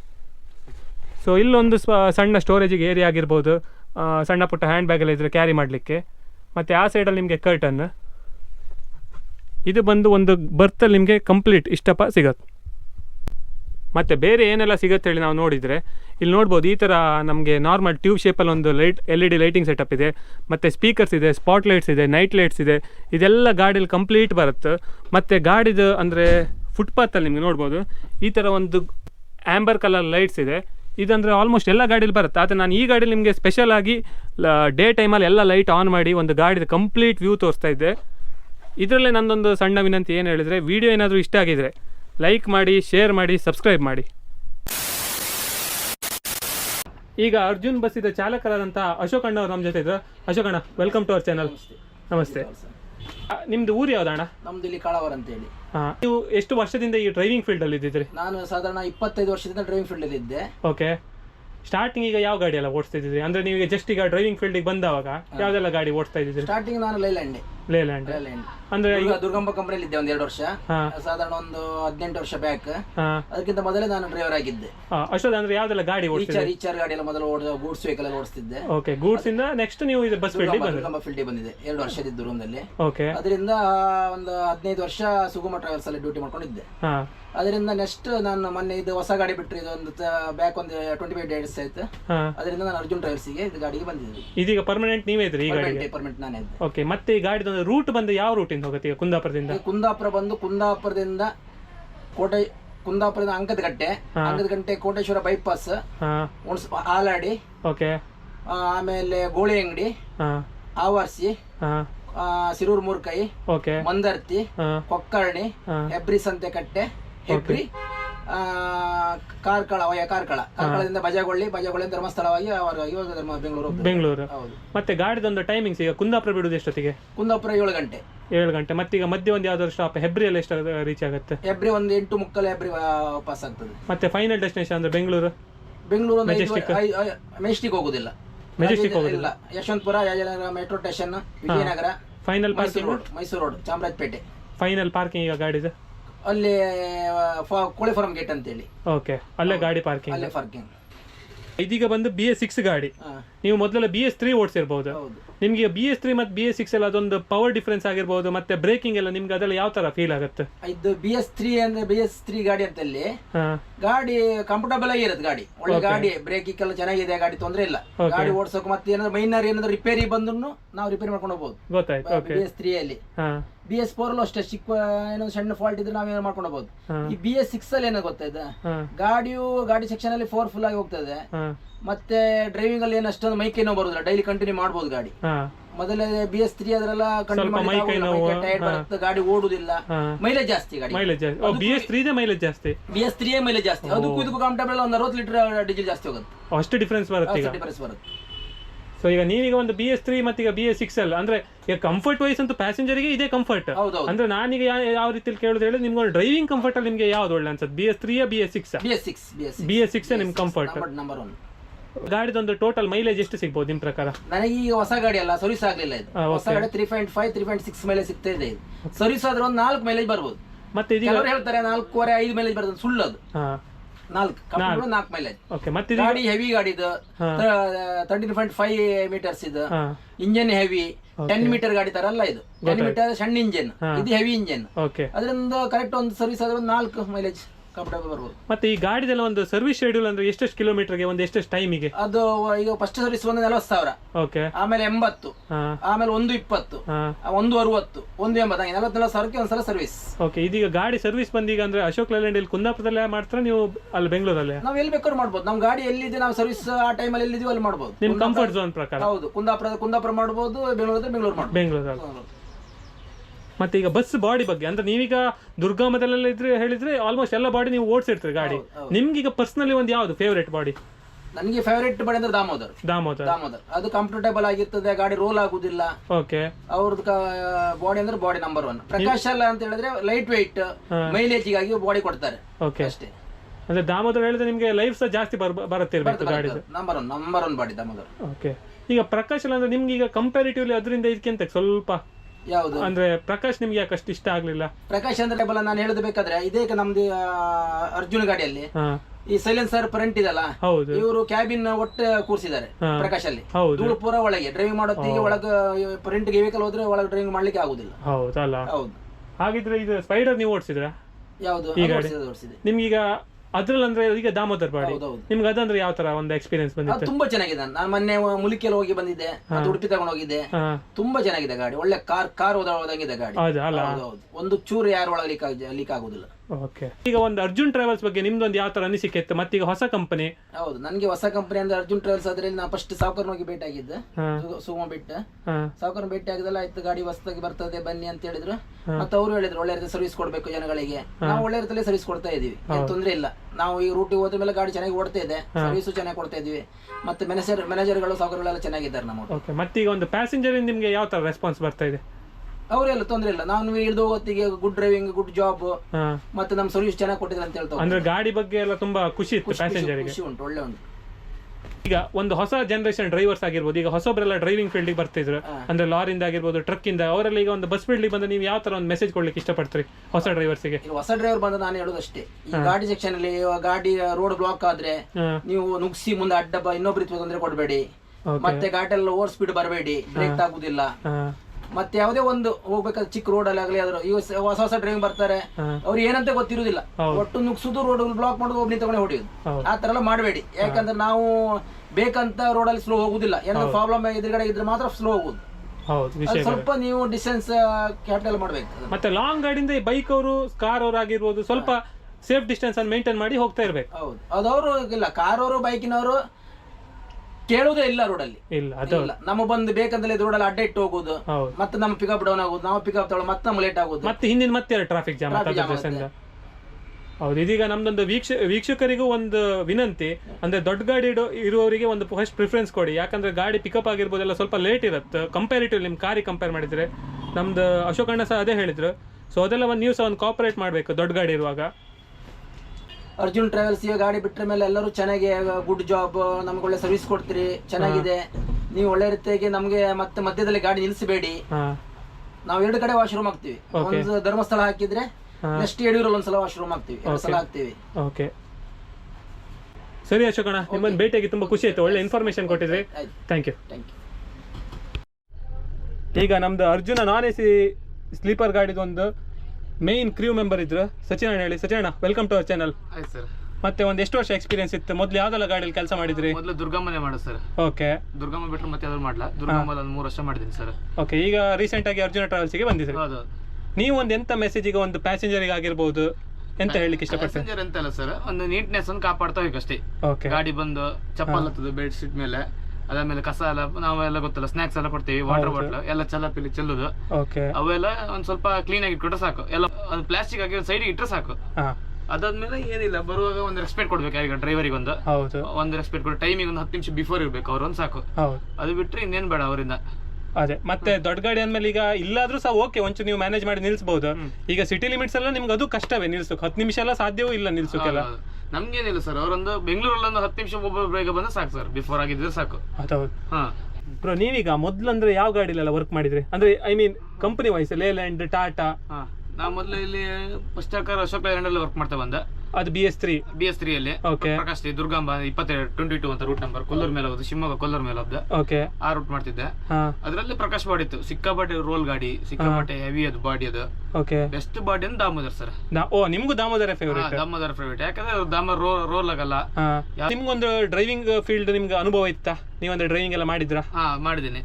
ಸೊ ಇಲ್ಲೊಂದು ಸ್ವ ಸಣ್ಣ ಸ್ಟೋರೇಜಿಗೆ ಏರಿಯಾ ಆಗಿರ್ಬೋದು. ಸಣ್ಣ ಪುಟ್ಟ ಹ್ಯಾಂಡ್ ಬ್ಯಾಗೆಲ್ಲ ಇದ್ರೆ ಕ್ಯಾರಿ ಮಾಡಲಿಕ್ಕೆ. ಮತ್ತು ಆ ಸೈಡಲ್ಲಿ ನಿಮಗೆ ಕರ್ಟನ್ ಇದು ಬಂದು ಒಂದು ಬರ್ತಲ್ಲಿ ನಿಮಗೆ ಕಂಪ್ಲೀಟ್ ಇಷ್ಟಪ್ಪ ಸಿಗತ್ತೆ ಮತ್ತು ಬೇರೆ ಏನೆಲ್ಲ ಸಿಗುತ್ತೆ ಹೇಳಿ ನಾವು ನೋಡಿದರೆ, ಇಲ್ಲಿ ನೋಡ್ಬೋದು ಈ ಥರ ನಮಗೆ ನಾರ್ಮಲ್ ಟ್ಯೂಬ್ ಶೇಪಲ್ಲಿ ಒಂದು light L E D lighting setup ಇದೆ. ಮತ್ತು ಸ್ಪೀಕರ್ಸ್ ಇದೆ ಸ್ಪಾಟ್ ಲೈಟ್ಸ್ ಇದೆ ನೈಟ್ ಲೈಟ್ಸ್ ಇದೆ. ಇದೆಲ್ಲ ಗಾಡೀಲಿ ಕಂಪ್ಲೀಟ್ ಬರುತ್ತೆ ಮತ್ತು ಗಾಡಿದು ಅಂದರೆ ಫುಟ್ಪಾತಲ್ಲಿ ನಿಮಗೆ ನೋಡ್ಬೋದು, ಈ ಥರ ಒಂದು ಆ್ಯಂಬರ್ ಕಲರ್ ಲೈಟ್ಸ್ ಇದೆ. ಇದಂದರೆ ಆಲ್ಮೋಸ್ಟ್ ಎಲ್ಲ ಗಾಡೀಲಿ ಬರುತ್ತೆ. ಆದರೆ ನಾನು ಈ ಗಾಡೀಲಿ ನಿಮಗೆ ಸ್ಪೆಷಲ್ ಆಗಿ ಡೇ ಟೈಮಲ್ಲಿ ಎಲ್ಲ ಲೈಟ್ ಆನ್ ಮಾಡಿ ಒಂದು ಗಾಡಿದ ಕಂಪ್ಲೀಟ್ ವ್ಯೂ ತೋರಿಸ್ತಾ ಇದ್ದೆ. ಇದರಲ್ಲೇ ನಂದೊಂದು ಸಣ್ಣ ವಿನಂತಿ ಏನು ಹೇಳಿದರೆ ವಿಡಿಯೋ ಏನಾದರೂ ಇಷ್ಟ ಆಗಿದರೆ ಲೈಕ್ ಮಾಡಿ ಶೇರ್ ಮಾಡಿ ಸಬ್ಸ್ಕ್ರೈಬ್ ಮಾಡಿ. ಈಗ ಅರ್ಜುನ್ ಬಸ್ಸಿದ ಚಾಲಕರಾದಂಥ ಅಶೋಕ್ ಅಣ್ಣ ಅವರು ನಮ್ಮ ಜೊತೆ ಇದ್ರು. ಅಶೋಕ್ ಅಣ್ಣ ವೆಲ್ಕಮ್ ಟು ಅವರ್ ಚಾನಲ್ ನಮಸ್ತೆ. ಆ, ನಿಮ್ದು ಊರು ಯಾವ್ದಣ್ಣ ನಮ್ದು ಇಲ್ಲಿ ಕಳವರ್ ಅಂತ ಹೇಳಿ ಹಾಂ ನೀವು ಎಷ್ಟು ವರ್ಷದಿಂದ ಈ ಡ್ರೈವಿಂಗ್ ಫೀಲ್ಡ್ ಅಲ್ಲಿ ಇದ್ದಿದ್ರಿ ನಾನು ಸಾಧಾರಣ ಇಪ್ಪತ್ತೈದು ವರ್ಷದಿಂದ ಡ್ರೈವಿಂಗ್ ಫೀಲ್ಡ್ ಅಲ್ಲಿ ಇದ್ದೆ. ಓಕೆ ಸ್ಟಾರ್ಟಿಂಗ್ ಈಗ ಯಾವ ಗಾಡಿ ಎಲ್ಲ ಓಡಿಸ್ತಿದ್ರಿ ಅಂದ್ರೆ ನೀವು ಜಸ್ಟ್ ಈಗ ಡ್ರೈವಿಂಗ್ ಫೀಲ್ಡಿಗೆ ಬಂದವಾಗ ಯಾವ್ದೆಲ್ಲ ಗಾಡಿ ಓಡಿಸ್ತಾ ಇದ್ದಿದ್ರಿ ಸ್ಟಾರ್ಟಿಂಗ್ ನಾನು ಲೈಲ್ಯಾಂಡ್. ಲೇಲ್ಯಾಂಡ್ ಅಂದ್ರೆ ಈಗ ದುರ್ಗಂಬ ಕಂಪನಿಯಲ್ಲಿ ಇದ್ದೆ ಒಂದ್ ಎರಡು ವರ್ಷ. ಸಾಧಾರಣ ಒಂದು ಹದಿನೆಂಟು ವರ್ಷ ಬ್ಯಾಕ್ ಅದಕ್ಕಿಂತ ಮೊದಲೇ ನಾನು ಡ್ರೈವರ್ ಆಗಿದ್ದೆ. ಅಷ್ಟೊಂದು ಅಂದ್ರೆ ಯಾವ್ದೆಲ್ಲ ಗಾಡಿ ಓಡಿಸ್ತಿದ್ರಿ ರೀಚಾರ್ ಗಾಡಿ ಎಲ್ಲ ಮೊದಲು ಓಡಿದ ಗೂಡ್ಸ್ ವೆಹಿಕಲ್ ಎಲ್ಲ ಓಡಿಸ್ತಿದ್ದೆ ಓಕೆ ಗೂಡ್ಸ್ ಇಂದ ನೆಕ್ಸ್ಟ್ ನೀವು ಇದು ಬಸ್ ಫೀಲ್ಡ್ ದುರ್ಗಂಬ ಫೀಲ್ಡ್ ಬಂದಿದೆ ಎರಡು ವರ್ಷದಿದ್ದು ದುರ್ಗಂಬದಲ್ಲಿ ಓಕೆ ಅದರಿಂದ ಒಂದು ಹದಿನೈದು ವರ್ಷ ಸುಗಮ ಟ್ರಾವೆಲ್ಸ್ ಅಲ್ಲಿ ಡ್ಯೂಟಿ ಮಾಡ್ಕೊಂಡಿದ್ದೆ. ಅದರಿಂದ ನೆಕ್ಸ್ಟ್ ನಾನು ಮೊನ್ನೆ ಇದು ಹೊಸ ಗಾಡಿ ಬಿಟ್ಟರೆ ಇದು ಒಂದು ಬ್ಯಾಕ್ ಒಂದು ಟ್ವೆಂಟಿ ಫೈವ್ ಡೇಸ್ ಆಯ್ತು ಅದರಿಂದ ನಾನು ಅರ್ಜುನ್ ಟ್ರಾವೆಲ್ಸ್ಗೆ ಇದು ಗಾಡಿಗೆ ಬಂದಿದ್ದೀನಿ. ಇದೀಗ ಪರ್ಮನೆಂಟ್ ನೀವೇ ಇದ್ರಿ ಈ ಗಾಡಿಗೆ? ಪರ್ಮನೆಂಟ್ ನಾನೇ ಇದ್ದೆ ಓಕೆ ಮತ್ತೆ ಈ ಗಾಡಿದ ರೂಟ್ ಬಂದು ಯಾವ ರೂಟಿಂದ ಹೋಗುತ್ತೆ ಈಗ ಕುಂದಾಪುರದಿಂದ? ಕುಂದಾಪುರ ಬಂದು ಕುಂದಾಪುರದಿಂದ ಕೋಟೆ ಕುಂದಾಪುರದ ಕುಂದಾಪುರದಿಂದ ಅಂಕದ ಗಂಟೆ ಕೋಟೇಶ್ವರ ಬೈಪಾಸ್ ಆಲಾಡಿ ಓಕೆ ಆಮೇಲೆ ಗೋಳಿ ಅಂಗಡಿ ಆವರ್ಸಿ ಸಿರೂರ್ ಮೂರ್ಕೈ ಓಕೆ ಮಂದರ್ತಿ ಕೊಕ್ಕರ್ಣಿ ಹೆಬ್ರಿ ಸಂತೆಕಟ್ಟೆ ಹೆಬ್ರಿ ಆ, ಕಾರ್ಕಳ ವಯ ಕಾರ್ಕಳ. ಕಾರ್ಕಳದಿಂದ ಬಜಾಗೊಳ್ಳಿ ಬಜಾಗೊಳ್ಳಿ ಧರ್ಮಸ್ಥಳವಾಗಿ ಅವರ ಯೋಗ ಧರ್ಮ ಬೆಂಗಳೂರು. ಬೆಂಗಳೂರು. ಹೌದು. ಮತ್ತೆ ಗಾಡಿದೊಂದು ಟೈಮಿಂಗ್ಸ್ ಈಗ ಕುಂದಾಪುರ ಬಿಡುದು ಎಷ್ಟೊತ್ತಿಗೆ? ಕುಂದಾಪುರ ಏಳು ಗಂಟೆ. ಏಳು ಗಂಟೆ. ಮತ್ತೆ ಈಗ ಮಧ್ಯ ಒಂದು ಯಾವ್ದಾದ್ರು ಸ್ಟಾಪ್ ಹೆಬ್ರಿಯಲ್ಲಿ ಎಷ್ಟು ರೀಚ್ ಆಗುತ್ತೆ? ಹೆಬ್ರಿ ಒಂದು ಎಂಟು ಮುಕ್ಕಲು ಹೆಬ್ರಿ ವಾಪಸ್ ಆಗ್ತದೆ. ಮತ್ತೆ ಫೈನಲ್ ಡೆಸ್ಟಿನೇಷನ್ ಅಂದ್ರೆ ಬೆಂಗಳೂರು? ಬೆಂಗಳೂರು ಒಂದು ಐದು ಮೆಜೆಸ್ಟಿಕ್ ಹೋಗುದಿಲ್ಲ. ಮೆಜೆಸ್ಟಿಕ್ ಹೋಗುದಿಲ್ಲ. Yeshwanthpur ಯಾಜನಗರ metro station Vijayanagar final Mysuru road Mysuru road Chamarajpet. Final parking ಈಗ ಗಾಡಿದು? ಅಲ್ಲಿ ಫ- ಕೋಳಿ ಫಾರ್ಮ್ ಗೇಟ್ ಅಂತೇಳಿ. ಓಕೆ ಅಲ್ಲೇ ಗಾಡಿ ಪಾರ್ಕಿಂಗ್ ಅಲ್ಲೇ ಪಾರ್ಕಿಂಗ್ ಇದೀಗ ಬಂದು ಬಿ ಎ ಸಿಕ್ಸ್ ಗಾಡಿ. ನೀವು ಮೊದಲೆಲ್ಲ ಬಿ ಎಸ್ ತ್ರೀ ಓಡಿಸಿರ್ಬೋದು. ಹೌದು. ನಿಮಗೆ ಬಿ ಎಸ್ ತ್ರೀ ಮತ್ತು ಬಿ ಎಸ್ ಸಿಕ್ಸ್ ಎಲ್ಲ ಅದೊಂದು ಪವರ್ ಡಿಫ್ರೆನ್ಸ್ ಆಗಿರ್ಬೋದು ಮತ್ತೆ ಬ್ರೇಕಿಂಗ್ ಎಲ್ಲ ನಿಮ್ಗೆ ಅದೆಲ್ಲ ಯಾವ ತರ ಫೀಲ್ ಆಗುತ್ತೆ? ಇದು ಬಿ ಎಸ್ ತ್ರೀ ಅಂದ್ರೆ ಬಿ ಎಸ್ ತ್ರೀ ಗಾಡಿ ಅಂತಲ್ಲಿ ಗಾಡಿ ಕಂಫರ್ಟಬಲ್ ಆಗಿರುತ್ತೆ ಗಾಡಿ. ಒಳ್ಳೆ ಗಾಡಿ ಬ್ರೇಕಿಂಗ್ ಎಲ್ಲ ಚೆನ್ನಾಗಿದೆ ಗಾಡಿ ತೊಂದ್ರೆ ಇಲ್ಲ. ಗಾಡಿ ಓಡಿಸೋಕೆ ಮತ್ತೆ ಏನಾದ್ರು ಮೈನರ್ ಏನಾದ್ರು ರಿಪೇರಿ ಬಂದ್ರು ನಾವು ರಿಪೇರಿ ಮಾಡ್ಕೊಂಡು ಹೋಗ್ಬೋದು. ಗೊತ್ತಾಯ್ತು ಬಿ ಎಸ್ ತ್ರೀ ಅಲ್ಲಿ. ಬಿ ಎಸ್ ಫೋರ್ ಅಲ್ಲೂ ಅಷ್ಟೇ ಚಿಕ್ಕ ಏನೋ ಸಣ್ಣ ಫಾಲ್ಟ್ ಇದ್ರೆ ನಾವೇನು ಮಾಡ್ಕೊಂಡು ಹೋಗ್ಬೋದು. ಈ ಬಿ ಎಸ್ ಸಿಕ್ಸ್ ಅಲ್ಲಿ ಏನೋ ಗೊತ್ತಾಯ್ತಾ ಗಾಡಿಯು ಗಾಡಿ ಸೆಕ್ಷನ್ ಅಲ್ಲಿ ಫೋರ್ ಫುಲ್ ಆಗಿ ಹೋಗ್ತದೆ. ಮತ್ತೆ ಡ್ರೈವಿಂಗ್ ಅಲ್ಲಿ ಏನು ಅಷ್ಟೊಂದು ಮೈಕೈ ನೋವು ಬರುದಿಲ್ಲ ಡೈಲಿ ಕಂಟಿನ್ಯೂ ಮಾಡ್ಬೋದು ಗಾಡಿ ಹಾ ಮೊದಲೇ ಬಿ ಎಸ್ ತ್ರೀ ಅದರೆಲ್ಲ ಮೈ ಕೈ ನೋವು, ಟೈರ್ಡ್ ಬರುತ್ತೆ ಗಾಡಿ ಓಡುದಿಲ್ಲ ಹಾ ಮೈಲೇಜ್ ಜಾಸ್ತಿ ಗಾಡಿ ಮೈಲೇಜ್ ಜಾಸ್ತಿ ಓ ಬಿ ಎಸ್ ತ್ರೀದೇ ಮೈಲೇಜ್ ಜಾಸ್ತಿ ಬಿ ಎಸ್ ತ್ರೀ ಮೈಲೇಜ್ ಜಾಸ್ತಿ ಅದಕ್ಕೂ ಇದಕ್ಕೂ ಕಂಫರ್ಟಬಲ್ ಒಂದು ಅರವತ್ತು ಲೀಟರ್ ಡೀಸೆಲ್ ಜಾಸ್ತಿ ಹೋಗುತ್ತೆ ಅಷ್ಟು ಡಿಫ್ರೆನ್ಸ್ ಬರುತ್ತೆ ಈಗ ಡಿಫರೆನ್ಸ್ ಬರುತ್ತೆ ಸೊ ಈಗ ನೀವೀಗ ಒಂದು ಬಿ ಎಸ್ ತ್ರೀ ಮತ್ತೆ ಈಗ ಬಿ ಎಸ್ ಸಿಕ್ಸ್ ಅಲ್ಲ ಅಂದ್ರೆ ಈಗ ಕಂಫರ್ಟ್ ವೈಸ್ ಅಂತೂ ಪ್ಯಾಸೆಂಜರ್ಗೆ ಇದೇ ಕಂಫರ್ಟ್ ಹೌದೌದು ಅಂದ್ರೆ ನಾನೀಗ ಯಾ- ಯಾವ ರೀತಿಯಲ್ಲಿ ಕೇಳಿದ್ರೆ ಹೇಳಿ ನಿಮ್ಗೆ ಡ್ರೈವಿಂಗ್ ಕಂಫರ್ಟ್ ಅಲ್ಲಿ ನಿಮ್ಗೆ ಯಾವ್ದು ಒಳ್ಳೆ ಅನ್ಸುತ್ತೆ B S three B S six B S six B S B S six ನಿಮ್ ಕಂಫರ್ಟ್ ನಂಬರ್ ಒನ್ ಗಾಡಿದೊಂದು ಟೋಟಲ್ ಮೈಲೇಜ್ ಎಷ್ಟು ಸಿಗ್ಬೋದು ನಿಮ್ ಪ್ರಕಾರ? ನನಗೆ ಈಗ ಹೊಸ ಗಾಡಿ ಅಲ್ಲ ಸರ್ವಿಸ್ ಆಗಲಿಲ್ಲ ಇದು. ಹಾ, ಹೊಸ ಗಾಡಿ three point five three point six ಮೇಲೆ ಸಿಗ್ತಾ ಇದೆ ಇದು. ಸರ್ವಿಸ್ ಆದ್ರೆ ಒಂದು ನಾಲ್ಕು ಮೈಲೇಜ್ ಬರ್ಬೋದು. ಮತ್ತೆ ಇದೀಗ ಕೆಲವರು ಹೇಳ್ತಾರೆ ನಾಲ್ಕೂವರೆ ಐದು ಮೈಲೇಜ್ ಬರ್ತದೆ. ಸುಳ್ಳು ಅದು. ಹಾ. ನಾಲ್ಕು. ಕಂಪ್ನಿ ನಾಲ್ಕು. ಮೈಲೇಜ್ ಓಕೆ ಮತ್ತೆ ಗಾಡಿ ಹೆವಿ ಗಾಡಿ ಇದು. ತರ್ಟೀನ್ ಪಾಯಿಂಟ್ ಫೈವ್ ಮೀಟರ್ಸ್ ಇದು. Engine engine heavy ten meter ಗಾಡಿ ತರ ಅಲ್ಲ ಇದು. ಟೆನ್ ಮೀಟರ್ ಸಣ್ಣ ಇಂಜನ್ ಇದು ಹೆವಿ ಇಂಜನ್ ಓಕೆ ಅದರಿಂದ ಕರೆಕ್ಟ್ ಒಂದು ಸರ್ವಿಸ್ ಆದ್ರೆ ಒಂದು ನಾಲ್ಕು ಮೈಲೇಜ್ ಕಂಫರ್ಟಬಲ್ ಬರ್ಬೋದು ಮತ್ತೆ ಈ ಗಾಡಿದೆಲ್ಲ ಒಂದು ಸರ್ವಿಸ್ ಶೆಡ್ಯೂಲ್ ಅಂದ್ರೆ ಎಷ್ಟೆಷ್ಟು ಕಿಲೋಮೀಟರ್ಗೆ ಒಂದು ಎಷ್ಟೆಷ್ಟು ಟೈಮಿಗೆ ಅದು ಈಗ ಫಸ್ಟ್ ಸರ್ವಿಸ್ ಒಂದು ನಲವತ್ತು ಸಾವಿರ. ಓಕೆ ಆಮೇಲೆ ಎಂಬತ್ತು. ಆಮೇಲೆ ಒಂದು ಇಪ್ಪತ್ತು. ಒಂದು ಅರವತ್ತು. ಒಂದು ಎಂಬತ್ತು. ಹಾಗೆ ನಲವತ್ತು ನಲವತ್ತು ಸಾವಿರಕ್ಕೆ ಒಂದ್ಸಲ ಸರ್ವಿಸ್ ಓಕೆ ಇದೀಗ ಗಾಡಿ ಸರ್ವಿಸ್ ಬಂದೀಗ ಅಂದ್ರೆ ಅಶೋಕ್ ಲೇಲ್ಯಾಂಡ್ ಇಲ್ಲಿ ಕುಂದಾಪುರದಲ್ಲೇ ಮಾಡ್ತಾರೆ? ನೀವು ಅಲ್ಲಿ ಬೆಂಗಳೂರಲ್ಲೇ? ನಾವು ಎಲ್ಲಿ ಬೇಕಾದ್ರೂ ಮಾಡ್ಬೋದು. ನಮ್ಮ ಗಾಡಿ ಎಲ್ಲಿದೆ ನಾವು ಸರ್ವಿಸ್ ಆ ಟೈಮಲ್ಲಿ ಎಲ್ಲಿದೀವಿ ಅಲ್ಲಿ ಮಾಡ್ಬೋದು. ನಿಮ್ಮ ಕಂಫರ್ಟ್ ಝೋನ್ ಪ್ರಕಾರ? ಹೌದು ಕುಂದಾಪುರ ಕುಂದಾಪುರ ಮಾಡ್ಬೋದು ಬೆಂಗಳೂರು ಬೆಂಗಳೂರು ಮಾಡ್ಬೋದು. ಬೆಂಗಳೂರಲ್ಲಿ ಮತ್ತೆ ಈಗ ಬಸ್ ಬಾಡಿ ಬಗ್ಗೆ. ಅಂದ್ರೆ ನೀವೀಗ ದುರ್ಗಾಮದಲ್ಲೆಲ್ಲ ಇದ್ರೆ ಹೇಳಿದ್ರೆ ಆಲ್ಮೋಸ್ಟ್ ಎಲ್ಲ ಬಾಡಿ ನೀವು ಓಡಿಸಿರ್ತೀರಿ ಗಾಡಿ. ನಿಮ್ಗೀಗ ಪರ್ಸನಲಿ ಒಂದು ಯಾವ್ದು ಫೇವರೇಟ್ ಬಾಡಿ ನನಗೆ ಫೇವರೇಟ್ ಬಾಡಿ ಅಂದ್ರೆ ದಾಮೋದರ್. ದಾಮೋದರ್. ದಾಮೋದರ್. ಅದು ಕಂಫರ್ಟೇಬಲ್ ಆಗಿರ್ತದೆ ಗಾಡಿ ರೋಲ್ ಆಗುದಿಲ್ಲ. ಓಕೆ ಅವ್ರದ್ದು ಬಾಡಿ ಅಂದ್ರೆ ಬಾಡಿ ನಂಬರ್ ಒನ್ ಪ್ರಕಾಶ್ ಅಲ್ಲ ಅಂತ ಹೇಳಿದ್ರೆ ಲೈಟ್ ವೆಯ್ಟ್ ಮೈಲೇಜಿಗಾಗಿ ಬಾಡಿ ಕೊಡ್ತಾರೆ. ಓಕೆ ಅಷ್ಟೇ. ಅಂದ್ರೆ ದಾಮೋದರ್ ಹೇಳಿದ್ರೆ ನಿಮಗೆ ಲೈಫ್ ಸಹ ಜಾಸ್ತಿ ಬರುತ್ತೆ ಇರಬೇಕು ಗಾಡಿ number one number one body Damodar. Okay ಈಗ ಪ್ರಕಾಶ್ ಅಲ್ಲ ಅಂದ್ರೆ ನಿಮ್ಗೆ ಈಗ ಕಂಪ್ಯಾರಿಟಿವ್ಲಿ ಅದರಿಂದ ಇದಕ್ಕಿಂತ ಸ್ವಲ್ಪ ಯಾವುದು? ಅಂದ್ರೆ ಪ್ರಕಾಶ್ ನಿಮ್ಗೆ ಯಾಕಷ್ಟು ಇಷ್ಟ ಆಗ್ಲಿಲ್ಲ? ಪ್ರಕಾಶ್ ಅಂದ್ರೆ ಬಲ ನಾನು ಹೇಳೋದು ಬೇಕಾದ್ರೆ ಇದೇ ನಮ್ದು ಆ, ಅರ್ಜುನ್ ಗಾಡಿಯಲ್ಲಿ. ಹಾ. ಈ ಸೈಲೆನ್ಸರ್ ಫ್ರಂಟ್ ಇದಲ್ಲ ಹೌದು. ಇವರು ಕ್ಯಾಬಿನ್ ಒಟ್ಟೆ ಕೂರಿಸಿದ್ದಾರೆ ಪ್ರಕಾಶ್ ಅಲ್ಲಿ ಹೌದು. ಧೂಳು ಪೂರ ಒಳಗೆ ಡ್ರೈವಿಂಗ್ ಮಾಡೋತ್ತಿಗೆ ಒಳಗೆ ಫ್ರಂಟ್ ವೆಹಿಕಲ್ ಹೋದ್ರೆ ಒಳಗೆ ಡ್ರೈವಿಂಗ್ ಮಾಡ್ಲಿಕ್ಕೆ ಆಗುದಿಲ್ಲ. ಹೌದಲ್ಲ ಹೌದು. ಹಾಗಿದ್ರೆ ಇದು ಸ್ಪೈಡರ್ ನೀವು ಓಡಿಸಿದ್ರ? ಯಾವುದು? ಅದು ಓಡ್ಸಿದೆ, ಓಡ್ಸಿದೆ ನಿಮ್ಗೀಗ ಅದ್ರಲ್ಲಿ ಅಂದ್ರೆ ಈಗ ದಾಮೋದರ್ ಪಾಡಿ. ಹೌದೌದು ನಿಮ್ಗೆ ಅದಂದ್ರೆ ಯಾವ ತರ ಒಂದು ಎಕ್ಸ್ಪೀರಿಯನ್ಸ್ ಅದು ತುಂಬಾ ಚೆನ್ನಾಗಿದೆ. ನಾನು ಮೊನ್ನೆ ಮುಲಿಕೆಲ್ಲ ಹೋಗಿ ಬಂದಿದ್ದೆ. ಅದು ಉಡುಪಿ ತಗೊಂಡು ಹೋಗಿದ್ದೆ. ಹಾ. ತುಂಬಾ ಚೆನ್ನಾಗಿದೆ ಗಾಡಿ. ಒಳ್ಳೆ ಕಾರ್ ಕಾರ್ ಹೋದಂಗಿದೆ ಗಾಡಿ. ಹೌದಾ ಅಲ್ಲ? ಹೌದೌದು ಒಂದು ಚೂರು ಯಾರು ಒಳಗೆ ಲೀಕ್ ಆಗುದಿಲ್ಲ. ಓಕೆ ಈಗ ಒಂದು ಅರ್ಜುನ್ ಟ್ರಾವೆಲ್ಸ್ ಬಗ್ಗೆ ನಿಮ್ದೊಂದು ಯಾವ ತರ ಅನಿಸಿಕೆ ಇತ್ತು? ಮತ್ತೀಗ ಹೊಸ ಕಂಪನಿ ಹೌದು ನನಗೆ ಹೊಸ ಕಂಪನಿ ಅಂದ್ರೆ ಅರ್ಜುನ್ ಟ್ರಾವೆಲ್ಸ್ ಅದ್ರಲ್ಲಿ ನಾ ಫಸ್ಟ್ ಸಾವುಕಾರನ ಹೋಗಿ ಭೇಟಿ ಆಗಿದ್ದೆ. ಸುಮ ಬಿಟ್ಟು. ಹಾ. ಭೇಟಿ ಆಗದಲ್ಲ ಆಯ್ತು ಗಾಡಿ ಹೊಸದಾಗಿ ಬರ್ತದೆ ಬನ್ನಿ ಅಂತ ಹೇಳಿದ್ರು. ಮತ್ತೆ ಅವರು ಹೇಳಿದ್ರು ಒಳ್ಳೆ ರೀತಿ ಸರ್ವಿಸ್ ಕೊಡಬೇಕು ಜನಗಳಿಗೆ. ನಾವು ಒಳ್ಳೆ ರೀತಿಯಲ್ಲಿ ಸರ್ವಿಸ್ ಕೊಡ್ತಾ ಇದೀವಿ ಏನು ತೊಂದ್ರೆ ಇಲ್ಲ. ನಾವು ಈ ರೂಟಿಗೆ ಹೋದ ಮೇಲೆ ಗಾಡಿ ಚೆನ್ನಾಗಿ ಓಡ್ತಾ ಇದೆ ಸರ್ವಿಸ್ ಚೆನ್ನಾಗಿ ಕೊಡ್ತಾ ಇದೀವಿ ಮತ್ತೆ ಮ್ಯಾನೇಜರ್ ಮ್ಯಾನೇಜರ್ಗಳು ಸಾವುಕಾರಗಳೆಲ್ಲ ಚೆನ್ನಾಗಿದ್ದಾರೆ ನಮ್ಮ ಓಕೆ ಮತ್ತೀಗ ಒಂದು ಪ್ಯಾಸೆಂಜರ್ ನಿಮ್ಗೆ ಯಾವ ತರ ರೆಸ್ಪಾನ್ಸ್ ಬರ್ತಾ ಇದೆ? ಅವರೆಲ್ಲ ತೊಂದ್ರೆ ಇಲ್ಲ. ನಾನು ಇಳಿದು ಹೊತ್ತಿಗೆ ಗುಡ್ ಡ್ರೈವಿಂಗ್ ಗುಡ್ ಜಾಬ್ ಹಾ. ಮತ್ತೆ ನಮ್ಮ ಸರ್ವಿಸ್ ಚೆನ್ನಾಗಿ ಕೊಟ್ಟಿದ್ರೆ ಅಂತ ಹೇಳ್ತಾ ಅಂದ್ರೆ ಗಾಡಿ ಬಗ್ಗೆ ಎಲ್ಲ ತುಂಬಾ ಖುಷಿ ಇತ್ತು ಪ್ಯಾಸೆಂಜರ್ ಖುಷಿ ಉಂಟು ಒಳ್ಳೆ ಉಂಟು. ಈಗ ಒಂದು ಹೊಸ ಜನರೇಷನ್ ಡ್ರೈವರ್ಸ್ ಆಗಿರ್ಬೋದು ಈಗ ಹೊಸಬ್ರೆಲ್ಲ ಡ್ರೈವಿಂಗ್ ಫೀಲ್ಡಿಗೆ ಬರ್ತಿದ್ರು. ಅಂದ್ರೆ ಲಾರಿಂದ ಆಗಿರ್ಬೋದು ಟ್ರಕ್ ಇಂದ ಅವರೆಲ್ಲ ಈಗ ಒಂದು ಬಸ್ ಫೀಲ್ಡಿಗೆ ಬಂದ ನೀವು ಯಾವ ತರ ಒಂದು ಮೆಸೇಜ್ ಕೊಡ್ಲಿಕ್ಕೆ ಇಷ್ಟಪಡ್ತೀರಿ ಹೊಸ ಡ್ರೈವರ್ಸಿಗೆ ಈಗ ಹೊಸ ಡ್ರೈವರ್ ಬಂದ ನಾನು ಹೇಳೋದಷ್ಟೇ ಈ ಗಾಡಿ ಸೆಕ್ಷನ್ ಅಲ್ಲಿ ಇವಾಗ ಗಾಡಿ ರೋಡ್ ಬ್ಲಾಕ್ ಆದ್ರೆ ನೀವು ನುಗ್ಸಿ ಮುಂದೆ ಅಡ್ಡ ಬ ಇನ್ನೊಬ್ರಿಗೆ ತೊಂದರೆ ಕೊಡಬೇಡಿ. ಮತ್ತೆ ಗಾಡಿ ಎಲ್ಲ ಓವರ್ ಸ್ಪೀಡ್ ಬರಬೇಡಿ ಬ್ರೇಕ್ ಆಗುದಿಲ್ಲ ಮತ್ತೆ ಯಾವುದೇ ಒಂದು ಹೋಗ್ಬೇಕಾದ್ರೆ ಚಿಕ್ಕ ರೋಡ್ ಅಲ್ಲಿ ಆಗಲಿ ಅದ್ರ ಈಗ ಸ- ಹೊಸ ಹೊಸ ಡ್ರೈವಿಂಗ್ ಬರ್ತಾರೆ ಅವ್ರು ಏನಂತ ಗೊತ್ತಿರುವುದಿಲ್ಲ ಒಟ್ಟು ನುಗ್ಸುದು ರೋಡ್ ಬ್ಲಾಕ್ ಮಾಡೋದು ಒಬ್ಬನಿ ತಗೊಂಡು ಹೊಡಿಯೋದು. ಆ ತರ ಎಲ್ಲ ಮಾಡಬೇಡಿ. ಯಾಕಂದ್ರೆ ನಾವು ಬೇಕಂತ ರೋಡ್ ಅಲ್ಲಿ ಸ್ಲೋ ಹೋಗುದಿಲ್ಲ. ಏನಾದ್ರು ಪ್ರಾಬ್ಲಮ್ ಎದುರುಗಡೆ ಇದ್ರೆ ಮಾತ್ರ ಸ್ಲೋ ಹೋಗುದು. ಹೌದು ಅದು ವಿಷಯ ಸ್ವಲ್ಪ ನೀವು ಡಿಸ್ಟೆನ್ಸ್ ಕ್ಯಾಪಿಟಲ್ ಮಾಡ್ಬೇಕು. ಅದನ್ನ. ಮತ್ತೆ ಲಾಂಗ್ ಗಾಡಿಯಿಂದ ಬೈಕ್ ಅವರು ಕಾರ್ ಅವರು ಆಗಿರ್ಬೋದು ಸ್ವಲ್ಪ ಸೇಫ್ ಡಿಸ್ಟೆನ್ಸ್ ಅನ್ನು ಮೇಂಟೈನ್ ಮಾಡಿ ಹೋಗ್ತಾ ಇರ್ಬೇಕು. ಹೌದು. ಅದವರು ಇಲ್ಲ. ಕಾರವರು ಬೈಕಿನವರು ಕೇಳುವುದೇ ಇಲ್ಲ ರೋಡಲ್ಲಿ. ಇಲ್ಲ ಅದು ಇಲ್ಲ. ನಮ್ಮ ಬಂದು ಬೇಕಂದ್ರೆ ರೋಡ್ ಅಲ್ಲಿ ಅಡ್ಡ ಇಟ್ಟು ಹೋಗುದು. ಹೌದು. ಮತ್ತೆ ನಮ್ಮ ಪಿಕಪ್ ಡೌನ್ ಆಗುದು ನಾವು ಪಿಕಪ್ ತಗೊಳ್ಳೋ ಮತ್ತೆ ನಮ್ಮ ಲೇಟ್ ಆಗುದು. ಮತ್ತೆ ಹಿಂದಿನ ಮತ್ತೆ ಟ್ರಾಫಿಕ್ ಜಾಮ್ Traffic jam ಅಂತ ಹೌದು ಇದೀಗ ನಮ್ದೊಂದು ವೀಕ್ಷ ವೀಕ್ಷಕರಿಗೂ ಒಂದು ವಿನಂತಿ ಅಂದ್ರೆ ದೊಡ್ಡ ಗಾಡಿ ಇಡೋ ಇರುವವರಿಗೆ ಒಂದು ಫಸ್ಟ್ ಪ್ರಿಫರೆನ್ಸ್ ಕೊಡಿ. ಯಾಕಂದ್ರೆ ಗಾಡಿ ಪಿಕಪ್ ಆಗಿರ್ಬೋದೆಲ್ಲ ಸ್ವಲ್ಪ ಲೇಟ್ ಇರುತ್ತೆ. ಕಂಪೇರಿಟಿವ್ ನಿಮ್ಮ ಕಾರಿ ಕಂಪೇರ್ ಮಾಡಿದ್ರೆ ನಮ್ದು ಅಶೋಕಣ್ಣ ಅಣ್ಣ ಸಹ ಅದೇ ಹೇಳಿದ್ರು. ಸೊ ಅದೆಲ್ಲ ಒಂದು ನೀವು ಸಹ ಒಂದು ಕಾಪರೇಟ್ ಮಾಡಬೇಕು ದೊಡ್ಡ ಗಾಡಿ ಇರುವಾಗ. ಅರ್ಜುನ್ ಟ್ರಾವೆಲ್ಸ್ ಈಗ ಗಾಡಿ ಬಿಟ್ಟ ಮೇಲೆ ಎಲ್ಲರೂ ಚೆನ್ನಾಗಿ ಗುಡ್ ಜಾಬ್ ನಮ್ಗೆ ಒಳ್ಳೆ ಸರ್ವಿಸ್ ಕೊಡ್ತೀರಿ ಚೆನ್ನಾಗಿದೆ. ನೀವು ಒಳ್ಳೆ ರೀತಿಯಾಗಿ ನಮಗೆ ಮತ್ತೆ ಮಧ್ಯದಲ್ಲಿ ಗಾಡಿ ನಿಲ್ಲಿಸಬೇಡಿ ನಾವು ಎರಡು ಕಡೆ ವಾಶ್ರೂಮ್ ಹಾಕ್ತಿವಿ. ಒಂದು ಧರ್ಮಸ್ಥಳ ಹಾಕಿದ್ರೆ ನೆಕ್ಸ್ಟ್ ಯಡಿಯೂರಲ್ಲಿ ಒಂದ್ಸಲ ವಾಶ್ರೂಮ್ ಹಾಕ್ತಿವಿ. ಸಲ ಹಾಕ್ತಿವಿ. ಓಕೆ ಸರಿ ಅಶೋಕಣ್ಣ ನಿಮ್ಮನ್ನು ಭೇಟಿಯಾಗಿ ತುಂಬಾ ಖುಷಿ ಆಯ್ತು. ಒಳ್ಳೆ ಇನ್ಫಾರ್ಮೇಷನ್ ಕೊಟ್ಟಿದ್ರಿ. ಥ್ಯಾಂಕ್ ಯು ಥ್ಯಾಂಕ್ ಯು ಈಗ ನಮ್ದು Arjuna non A C sleeper ಗಾಡಿದು ಒಂದು ಮೇನ್ ಕ್ರ್ಯೂ ಮೆಂಬರ್ ಇದ್ರು. ಸಚಿನ್ ಅಣ್ಣ ಹೇಳಿ. ಸಚಿನ್ ಅಣ್ಣ ವೆಲ್ಕಮ್ ಟು ಅವರ್ ಚಾನಲ್ ಆಯ್ತು ಸರ್. ಮತ್ತೆ ಒಂದು ಎಷ್ಟು ವರ್ಷ ಎಕ್ಸ್ಪೀರಿಯನ್ಸ್ ಇತ್ತು? ಮೊದಲು ಯಾವ್ದೆಲ್ಲ ಗಾಡಿಯಲ್ಲಿ ಕೆಲಸ ಮಾಡಿದ್ರಿ? ಮೊದಲು ದುರ್ಗಮ್ಮನೆ ಮಾಡ ಸರ್. ಓಕೆ ದುರ್ಗಮ್ಮ ಬಿಟ್ರೆ ಮತ್ತೆ ಯಾವ್ದು ಮಾಡ್ಲಾ? ದುರ್ಗಮ್ಮ ಒಂದು ಮೂರು ವರ್ಷ ಮಾಡಿದ್ದೀನಿ ಸರ್. ಓಕೆ ಈಗ ರೀಸೆಂಟ್ ಆಗಿ ಅರ್ಜುನ ಟ್ರಾವೆಲ್ಸ್ಗೆ ಬಂದಿದ್ರಿ. ಹೌದು ನೀವು ಒಂದು ಎಂತ ಮೆಸೇಜ್ ಈಗ ಒಂದು ಪ್ಯಾಸೆಂಜರ್ ಆಗಿರ್ಬೋದು ಎಂತ ಹೇಳಿ ಇಷ್ಟಪಡ್ತೀನಿ ಪ್ಯಾಸೆಂಜರ್ ಅಂತ ಅಲ್ಲ ಸರ್ ಒಂದು ನೀಟ್ನೆಸ್ ಅನ್ನು ಕಾಪಾಡ್ತಾ ಹೋಗಿ ಅಷ್ಟೇ ಓಕೆ ಗಾಡಿ ಬಂದು ಚಪ್ಪಲ್ ಹತ್ತದು ಬೆಡ್ ಶೀಟ್ ಮೇಲೆ. ಅದಾದ್ಮೇಲೆ ಕಸ ಎಲ್ಲ ನಾವೆಲ್ಲ ಗೊತ್ತಲ್ಲ ಸ್ನಾಕ್ಸ್ ಎಲ್ಲ ಕೊಡ್ತೀವಿ ವಾಟರ್ ಬಾಟ್ಲ್ ಎಲ್ಲ ಚಲ್ಲಪಿಲಿ ಚೆಲ್ಲುದು. ಓಕೆ ಅವೆಲ್ಲ ಒಂದ್ ಸ್ವಲ್ಪ ಕ್ಲೀನ್ ಆಗಿ ಇಟ್ಕೊಂಡ್ರೆ ಸಾಕು. ಎಲ್ಲ ಅದು ಪ್ಲಾಸ್ಟಿಕ್ ಆಗಿ ಸೈಡಿಗೆ ಇಟ್ಟರೆ ಸಾಕು. ಅದಾದ್ಮೇಲೆ ಏನಿಲ್ಲ ಬರುವಾಗ ಒಂದು ರೆಸ್ಪೆಕ್ಟ್ ಕೊಡ್ಬೇಕು ಈಗ ಡ್ರೈವರಿಗೆ ಒಂದು ಒಂದು ರೆಸ್ಪೆಕ್ಟ್ ಕೊಡಿ ಟೈಮಿಗೆ ಒಂದು ಹತ್ತು ನಿಮಿಷ ಬಿಫೋರ್ ಇರ್ಬೇಕು ಅವ್ರ ಒಂದು ಸಾಕು. ಅದು ಬಿಟ್ರೆ ಇನ್ನೇನ್ ಬೇಡ ಅವರಿಂದ. ಅದೇ ಮತ್ತೆ ದೊಡ್ಡ ಗಾಡಿ ಅಂದ್ಮೇಲೆ ಈಗ ಇಲ್ಲಾದ್ರೂ ಸಹ ಓಕೆ ಒಂಚೂರು ನೀವು ಮ್ಯಾನೇಜ್ ಮಾಡಿ ನಿಲ್ಸಬಹುದು ಈಗ ಸಿಟಿ ಲಿಮಿಟ್ಸ್ ಎಲ್ಲ ನಿಮ್ಗೆ ಅದು ಕಷ್ಟವೇ ನಿಲ್ಸಕ್. ಹತ್ತು ನಿಮಿಷ ಎಲ್ಲ ಸಾಧ್ಯವೂ ಇಲ್ಲ ನಿಲ್ಸಕ್ಕೆಲ್ಲ ನಮ್ಗೇನಿಲ್ಲ ಸರ್ ಅವರೊಂದು ಬೆಂಗಳೂರಲ್ಲಿ ಒಂದು ಹತ್ತು ನಿಮಿಷ ಒಬ್ಬೊಬ್ಬರು ಬೇಗ ಬಂದ್ರೆ ಸಾಕು ಸರ್ ಬಿಫೋರ್ ಆಗಿದ್ರೆ ಸಾಕು. ಅಥವಾ ಹಾ. ಬ್ರೋ ನೀವೀಗ ಮೊದ್ಲಂದ್ರೆ ಯಾವ ಗಾಡಿಲೆಲ್ಲ ವರ್ಕ್ ಮಾಡಿದ್ರಿ? ಅಂದ್ರೆ I mean company wise Leyland Tata ಹಾ. ನಾ ಮೊದಲು ಇಲ್ಲಿ ಪುಸ್ತಕ ಅಶೋಕ್ ಲೈಲ್ಯಾಂಡ್ ವರ್ಕ್ ಮಾಡ್ತಾ ಬಂದ. ಅದು B S three B S three ಅಲ್ಲಿ. ಓಕೆ ಪ್ರಕಾಶ್ ತ್ರೀ, ದುರ್ಗಾಂಬ ಇಪ್ಪತ್ತೆರಡು ಟ್ವೆಂಟಿ ಟು ಅಂತ ರೂಟ್ ನಂಬರ್ ಕೊಲ್ಲೂರ್ ಮೇಲೆ ಹೋಗುದು ಶಿವಮೊಗ್ಗ ಕೊಲ್ಲೂರ್ ಮೇಲೆ ಹೋದ ಓಕೆ ಆ ರೂಟ್ ಮಾಡ್ತಿದ್ದೆ. ಅದರಲ್ಲಿ ಪ್ರಕಾಶ್ ಬಾಡಿ ಇತ್ತು. ಸಿಕ್ಕಾಪಟ್ಟೆ ರೋಲ್ ಗಾಡಿ ಸಿಕ್ಕಾಪಟ್ಟೆ ಹೆವಿ ಅದು ಬಾಡಿ ಅದು. ಓಕೆ ಬೆಸ್ಟ್ ಬಾಡಿ ಅಂದ್ರೆ ದಾಮೋದರ್ ಸರ್ ಓ ನಿಮ್ಗೂ ದಾಮೋದರ ಫೇವರೇಟ್ ದಾಮೋದರ ಪ್ರೈವೇಟ್ ಯಾಕಂದ್ರೆ ದಾಮ ರೋಲ್ ಆಗಲ್ಲ. ನಿಮ್ಗೊಂದು ಡ್ರೈವಿಂಗ್ ಫೀಲ್ಡ್ ನಿಮ್ಗೆ ಅನುಭವ ಇತ್ತಾ? ನೀವೊಂದು ಡ್ರೈವಿಂಗ್ ಎಲ್ಲ ಮಾಡಿದ್ರಾ? ಹಾ ಮಾಡಿದ್ದೀನಿ.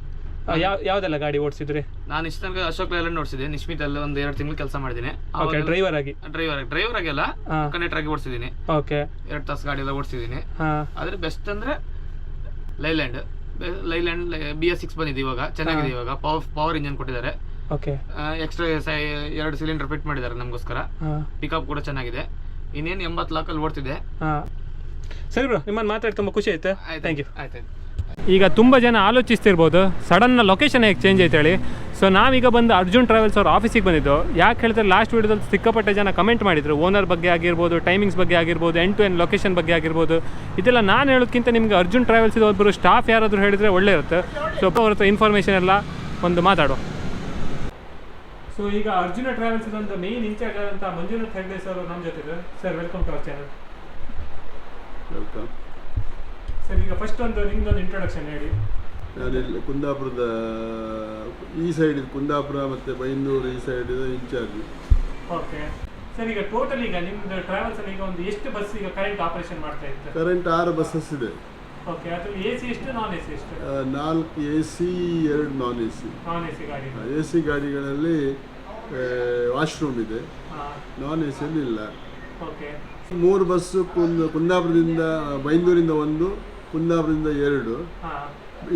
ಯಾವ ಯಾವ್ದೆಲ್ಲ ಗಾಡಿ ಓಡಿಸಿದ್ರಿ? ನಾನು ಇಷ್ಟ ತನಕ ಅಶೋಕ್ ಲೈಲ್ಯಾಂಡ್ ಓಡಿಸಿದೆ ನಿಶ್ಮಿತ್ ಅಲ್ಲಿ ಒಂದು ಎರಡು ತಿಂಗಳು ಕೆಲಸ ಮಾಡಿದ್ದೀನಿ. ಓಕೆ ಡ್ರೈವರ್ ಆಗಿ. ಡ್ರೈವರ್ ಡ್ರೈವರ್ ಆಗಿಲ್ಲ ಹಾ. ಕಂಡಕ್ಟರ್ ಆಗಿ ಓಡಿಸಿದ್ದೀನಿ. ಓಕೆ ಎರಡು ತಾಸು ಗಾಡಿ ಎಲ್ಲ ಓಡಿಸಿದ್ದೀನಿ ಆದ್ರೆ ಬೆಸ್ಟ್ ಅಂದ್ರೆ Leyland Leyland B S six ಬಂದಿದೆ ಇವಾಗ. ಚೆನ್ನಾಗಿದೆ ಇವಾಗ. ಪವರ್ ಪವರ್ ಇಂಜನ್ ಕೊಟ್ಟಿದ್ದಾರೆ. ಓಕೆ ಎಕ್ಸ್ಟ್ರಾ ಎರಡು ಸಿಲಿಂಡರ್ ಫಿಟ್ ಮಾಡಿದ್ದಾರೆ ನಮಗೋಸ್ಕರ. ಪಿಕಪ್ ಕೂಡ ಚೆನ್ನಾಗಿದೆ. ಇನ್ನೇನು ಎಂಬತ್ತು ಲಾಕಲ್ಲಿ ಓಡ್ತಿದೆ ಸರಿ ಬ್ರೋ ನಿಮ್ಮನ್ನು ಮಾತಾಡಿ ತುಂಬ ಖುಷಿ ಆಯ್ತು? ಥ್ಯಾಂಕ್ ಯು ಆಯ್ತಾಯ್ತು ಈಗ ತುಂಬ ಜನ ಆಲೋಚಿಸ್ತಿರ್ಬೋದು. ಸಡನ್ನ ಲೊಕೇಶನ್ ಹೇಗೆ ಚೇಂಜ್ ಐತೇಳಿ ಸೊ ನಾವೀಗ ಬಂದು ಅರ್ಜುನ್ ಟ್ರಾವೆಲ್ಸ್ ಅವ್ರ ಆಫೀಸಿಗೆ ಬಂದಿದ್ದು. ಯಾಕೆ ಹೇಳಿದ್ರೆ ಲಾಸ್ಟ್ ವೀಡಿಯೋದಲ್ಲಿ ಸಿಕ್ಕಾಪಟ್ಟೆ ಜನ ಕಮೆಂಟ್ ಮಾಡಿದ್ರು. ಓನರ್ ಬಗ್ಗೆ ಆಗಿರ್ಬೋದು ಟೈಮಿಂಗ್ಸ್ ಬಗ್ಗೆ ಆಗಿರ್ಬೋದು ಎಂಡ್ ಟು ಎಂಡ್ ಲೊಕೇಶನ್ ಬಗ್ಗೆ ಆಗಿರ್ಬೋದು. ಇದೆಲ್ಲ ನಾನು ಹೇಳೋದಕ್ಕಿಂತ ನಿಮಗೆ ಅರ್ಜುನ್ ಟ್ರಾವೆಲ್ಸ್ ಒಬ್ಬರು ಸ್ಟಾಫ್ ಯಾರಾದರೂ ಹೇಳಿದರೆ ಒಳ್ಳೆ ಇರುತ್ತೆ. ಸೊ ಅವ್ರ ಹತ್ರ ಇನ್ಫಾರ್ಮೇಷನ್ ಎಲ್ಲ ಒಂದು ಮಾತಾಡು. ಸೊ ಈಗ ಅರ್ಜುನ ಟ್ರಾವೆಲ್ಸ್ ಒಂದು ಮೇನ್ ಇನ್ಚಾರ್ಜ್ ಆದಂಥ ಮಂಜುನಾಥ್ ಹೆಗ್ಡೆ ಸರ್ ನಮ್ಮ ಜೊತೆ sir welcome to our channel welcome sir ಈಗ ಫಸ್ಟ್ ಒಂದು ನಿಮ್ದೊಂದು ಇಂಟ್ರೊಡಕ್ಷನ್ ಹೇಳಿ. ನಾನಿಲ್ಲಿ ಕುಂದಾಪುರದ ಈ ಸೈಡ್ ಕುಂದಾಪುರ ಮತ್ತು ಬೈಂದೂರು ಈ ಸೈಡ್ ಇನ್ಚಾರ್ಜ್ ಓಕೆ ಸರ್ ಈಗ ಟೋಟಲ್ ಈಗ ನಿಮ್ದು ಟ್ರಾವೆಲ್ಸ್ ಅಲ್ಲಿ ಈಗ ಒಂದು ಎಷ್ಟು ಬಸ್ ಈಗ ಕರೆಂಟ್ ಆಪರೇಷನ್ ಮಾಡ್ತಾ ಇತ್ತು ಕರೆಂಟ್ ಆರು ಬಸ್ಸಸ್ ಇದೆ. ಓಕೆ ಅದರಲ್ಲಿ ಎ ಸಿ ಎಷ್ಟು ನಾನ್ ಎ ಸಿ ಎಷ್ಟು? ಆ, ನಾಲ್ಕು ಎ ಸಿ ಎರಡು non A C non A C ಗಾಡಿ. ಎ ಸಿ ಗಾಡಿಗಳಲ್ಲಿ ವಾಶ್ರೂಮ್ ಇದೆ. ಹಾಂ. ನಾನ್ ಎ ಸಿಯಲ್ಲಿ ಇಲ್ಲ. ಓಕೆ ಮೂರು ಬಸ್ಸು ಕುಂದ ಕುಂದಾಪುರದಿಂದ ಬೈಂದೂರಿಂದ ಒಂದು ಕುಂದಾಪುರದಿಂದ ಎರಡು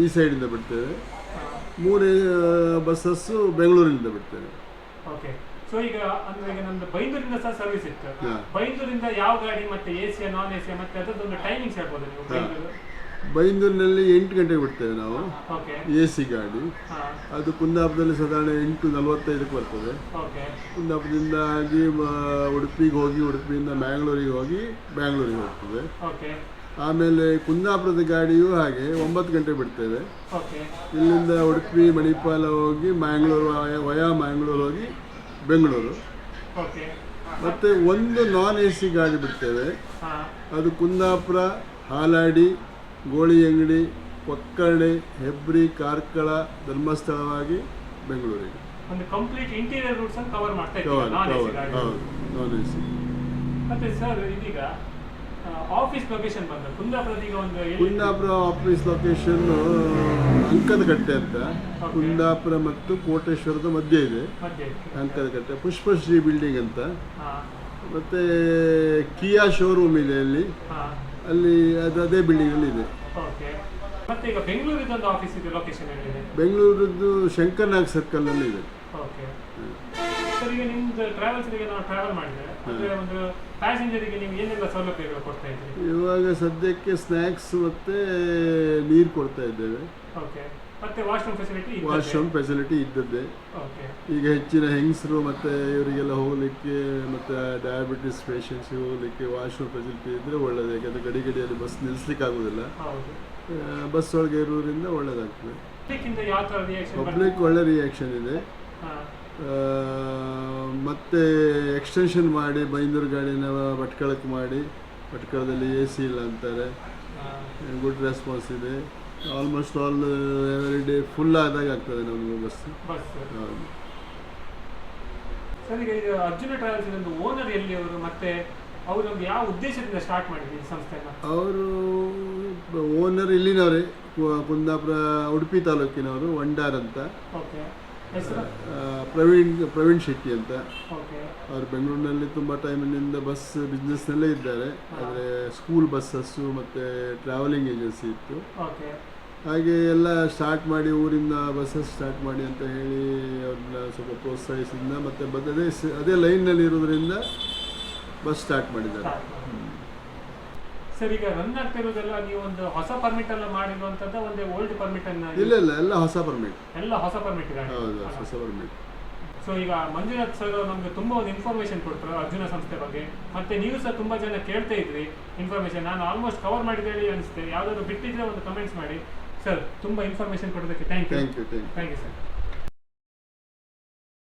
ಈ ಸೈಡಿಂದ ಬಿಡ್ತೇವೆ. ಮೂರೇ ಬಸ್ಸಸ್ಸು ಬೆಂಗಳೂರಿನಿಂದ ಬಿಡ್ತೇವೆ. ಓಕೆ. ಸೊ ಈಗ ಅಂದ್ರೆ ಈಗ ನಮ್ದು ಬೈಂದೂರಿಂದ ಸಹ ಸರ್ವಿಸ್ ಇತ್ತು. ಬೈಂದೂರಿಂದ ಯಾವ ಗಾಡಿ ಮತ್ತೆ A C non A C ಮತ್ತೆ ಅದರದ್ದೊಂದು ಟೈಮಿಂಗ್ಸ್ ಹೇಳ್ಬೋದು ನೀವು ಬೈಂದೂರು ಬೈಂದೂರಿನಲ್ಲಿ ಎಂಟು ಗಂಟೆಗೆ ಬಿಡ್ತೇವೆ ನಾವು. ಎ ಸಿ ಗಾಡಿ. ಅದು ಕುಂದಾಪುರದಲ್ಲಿ ಸಾಧಾರಣ ಎಂಟು ನಲವತ್ತೈದಕ್ಕೆ ಬರ್ತದೆ. ಕುಂದಾಪುರದಿಂದ ಆಗಿ ಉಡುಪಿಗೆ ಹೋಗಿ ಉಡುಪಿಯಿಂದ ಮ್ಯಾಂಗ್ಳೂರಿಗೆ ಹೋಗಿ ಬ್ಯಾಂಗ್ಳೂರಿಗೆ ಹೋಗ್ತದೆ. ಆಮೇಲೆ ಕುಂದಾಪುರದ ಗಾಡಿಯೂ ಹಾಗೆ ಒಂಬತ್ತು ಗಂಟೆ ಬಿಡ್ತೇವೆ ಇಲ್ಲಿಂದ ಉಡುಪಿ ಮಣಿಪಾಲ ಹೋಗಿ ಮ್ಯಾಂಗ್ಳೂರು ವಯ- ಮ್ಯಾಂಗ್ಳೂರು ಹೋಗಿ ಬೆಂಗಳೂರು. ಮತ್ತು ಒಂದು ನಾನ್ ಎ ಸಿ ಗಾಡಿ ಬಿಡ್ತೇವೆ. ಅದು ಕುಂದಾಪುರ ಹಾಲಾಡಿ ಗೋಳಿಯಂಗಡಿ ಒಕ್ಕರಣೆ ಹೆಬ್ರಿ ಕಾರ್ಕಳ ಧರ್ಮಸ್ಥಳವಾಗಿ ಬೆಂಗಳೂರಿಗೆ. ಒಂದು ಕಂಪ್ಲೀಟ್ ಇಂಟೀರಿಯರ್ ರೂಟ್ಸ್ ಅನ್ನು ಕವರ್ ಮಾಡ್ತಾ ಇದ್ದೀವಿ ನಾನ್ ಗಾಡಿ. ಹೌದು ನಾನ್ ಎ ಸಿ ಮತ್ತೆ ಸರ್ ಇದೀಗ ಆಫೀಸ್ ಲೊಕೇಶನ್ ಬಂದ ಕುಂದಾಪುರದೀಗ ಒಂದು ಕುಂದಾಪುರ ಆಫೀಸ್ ಲೊಕೇಶನ್ ಅಂಕದ ಕಟ್ಟೆ ಅಂತ. ಕುಂದಾಪುರ ಮತ್ತು ಕೋಟೇಶ್ವರದ ಮಧ್ಯೆ ಇದೆ. ಅಂಕದಕಟ್ಟೆ ಅಂಕದ ಕಟ್ಟೆ ಪುಷ್ಪಶ್ರೀ ಬಿಲ್ಡಿಂಗ್ ಅಂತ. ಮತ್ತೆ ಕಿಯಾ ಶೋರೂಮ್ ಇದೆ ಅಲ್ಲಿ. ಅಲ್ಲಿ ಅದು ಅದೇ ಬಿಲ್ಡಿಂಗ್ ಅಲ್ಲಿ ಇದೆ. ಬೆಂಗಳೂರದ್ದು ಶಂಕರ್ನಾಗ್ ಸರ್ಕಲ್ನಲ್ಲಿ ಇದೆ. ಓಕೆ ಸರ್ ಈಗ ನಿಮ್ದು ಟ್ರಾವೆಲ್ಸ್ಗೆ ನಾವು ಟ್ರಾವೆಲ್ ಮಾಡಿದ್ರೆ? ಒಂದು ಪ್ಯಾಸೆಂಜರಿಗೆ ನೀವು ಏನೆಲ್ಲ ಸೌಲಭ್ಯಗಳು ಕೊಡ್ತಾ ಇದ್ರಿ ಇವಾಗ ಸದ್ಯಕ್ಕೆ ಸ್ನ್ಯಾಕ್ಸ್ ಮತ್ತು ನೀರು ಕೊಡ್ತಾ ಇದ್ದೇವೆ. ಓಕೆ ಮತ್ತೆ ವಾಶ್ರೂಮ್ ಫೆಸಿಲಿಟಿ ವಾಶ್ರೂಮ್ ಫೆಸಿಲಿಟಿ ಇದ್ದದ್ದೇ. ಓಕೆ ಈಗ ಹೆಚ್ಚಿನ ಹೆಂಗಸರು ಮತ್ತು ಇವರಿಗೆಲ್ಲ ಹೋಗಲಿಕ್ಕೆ ಮತ್ತು ಡಯಾಬಿಟಿಸ್ ಪೇಷಂಟ್ಸ್ಗೆ ಹೋಗಲಿಕ್ಕೆ ವಾಶ್ರೂಮ್ ಫೆಸಿಲಿಟಿ ಇದ್ದರೆ ಒಳ್ಳೆಯದು ಯಾಕಂದರೆ ಗಡಿ ಗಡಿಯಲ್ಲಿ ಬಸ್ ನಿಲ್ಲಿಸ್ಲಿಕ್ಕೆ ಆಗೋದಿಲ್ಲ. ಹೌದು. ಬಸ್ ಒಳಗೆ ಇರೋದ್ರಿಂದ ಒಳ್ಳೆಯದಾಗ್ತದೆ ಪಬ್ಲಿಕ್ ಒಳ್ಳೆ ರಿಯಾಕ್ಷನ್ ಇದೆ. ಮತ್ತೆ ಎಕ್ಸ್ಟೆನ್ಷನ್ ಮಾಡಿ ಬೈಂದೂರು ಗಾಡಿನ ಭಟ್ಕಳಕ್ಕೆ ಮಾಡಿ. ಭಟ್ಕಳದಲ್ಲಿ ಎ ಸಿ ಇಲ್ಲ ಅಂತಾರೆ. ಗುಡ್ ರೆಸ್ಪಾನ್ಸ್ ಇದೆ. Almost all every day full ಆದಾಗ ಆಗ್ತದೆ ನಮಗೆ ಬಸ್ ಹೌದು. ಸರ್ ಈಗ ಇದು ಅರ್ಜುನ ಟ್ರಾವೆಲ್ಸ್ ಒಂದು ಓನರ್ ಎಲ್ಲಿ ಅವರು ಮತ್ತೆ ಅವರು ಯಾವ ಉದ್ದೇಶದಿಂದ ಸ್ಟಾರ್ಟ್ ಮಾಡಿದ್ರು ಈ ಸಂಸ್ಥೆನ? ಅವರು ಓನರ್ ಇಲ್ಲಿನವರೇ. ಕುಂದಾಪುರ ಉಡುಪಿ ತಾಲೂಕಿನವರು ವಂಡಾರ್ ಅಂತ. ಓಕೆ ಪ್ರವೀಣ್ ಪ್ರವೀಣ್ ಶೆಟ್ಟಿ ಅಂತ. ಅವರು ಬೆಂಗಳೂರಿನಲ್ಲಿ ತುಂಬ ಟೈಮಿನಿಂದ ಬಸ್ ಬಿಸ್ನೆಸ್ನಲ್ಲೇ ಇದ್ದಾರೆ. ಆದರೆ ಸ್ಕೂಲ್ ಬಸ್ಸಸ್ಸು ಮತ್ತು ಟ್ರಾವೆಲಿಂಗ್ ಏಜೆನ್ಸಿ ಇತ್ತು. ಹಾಗೆ ಎಲ್ಲ ಸ್ಟಾರ್ಟ್ ಮಾಡಿ ಊರಿಂದ ಬಸ್ಸಸ್ ಸ್ಟಾರ್ಟ್ ಮಾಡಿ ಅಂತ ಹೇಳಿ ಅವ್ರನ್ನ ಸ್ವಲ್ಪ ಪ್ರೋತ್ಸಾಹಿಸಿದ ಮತ್ತು ಬದ್ ಅದೇ ಅದೇ ಲೈನ್ನಲ್ಲಿ ಇರೋದ್ರಿಂದ ಬಸ್ ಸ್ಟಾರ್ಟ್ ಮಾಡಿದ್ದಾರೆ. ಸರ್ ಈಗ ರನ್ ಆಗ್ತಾ ಇರೋದೆಲ್ಲ ನೀವು ಒಂದು ಹೊಸ ಪರ್ಮಿಟ್ ಎಲ್ಲ ಮಾಡಿರುವಂತದ್ದು ಒಂದೇ ಓಲ್ಡ್ ಪರ್ಮಿಟ್ ಅನ್ನ ಇಲ್ಲ ಇಲ್ಲ ಎಲ್ಲ ಹೊಸ ಪರ್ಮಿಟ್ ಎಲ್ಲ ಹೊಸ ಪರ್ಮಿಟ್ ಹೌದು ಹೊಸ ಪರ್ಮಿಟ್ ಸೊ ಈಗ ಮಂಜುನಾಥ್ ಸರ್ ನಮ್ಗೆ ತುಂಬಾ ಒಂದು ಇನ್ಫಾರ್ಮೇಶನ್ ಕೊಟ್ಟರು ಅರ್ಜುನ ಸಂಸ್ಥೆ ಬಗ್ಗೆ. ಮತ್ತೆ ನೀವು ಸಹ ತುಂಬಾ ಜನ ಕೇಳ್ತಾ ಇದ್ರಿ ಇನ್ಫಾರ್ಮೇಶನ್ ನಾನು ಆಲ್ಮೋಸ್ಟ್ ಕವರ್ ಮಾಡಿದೆ ಹೇಳಿ ಅನಿಸುತ್ತೆ. ಯಾವ್ದಾದ್ರು ಬಿಟ್ಟಿದ್ರೆ ಒಂದು ಕಮೆಂಟ್ಸ್ ಮಾಡಿ. ಸರ್ ತುಂಬಾ ಇನ್ಫಾರ್ಮೇಶನ್ ಕೊಡೋದಕ್ಕೆ thank thank you thank you thank you sir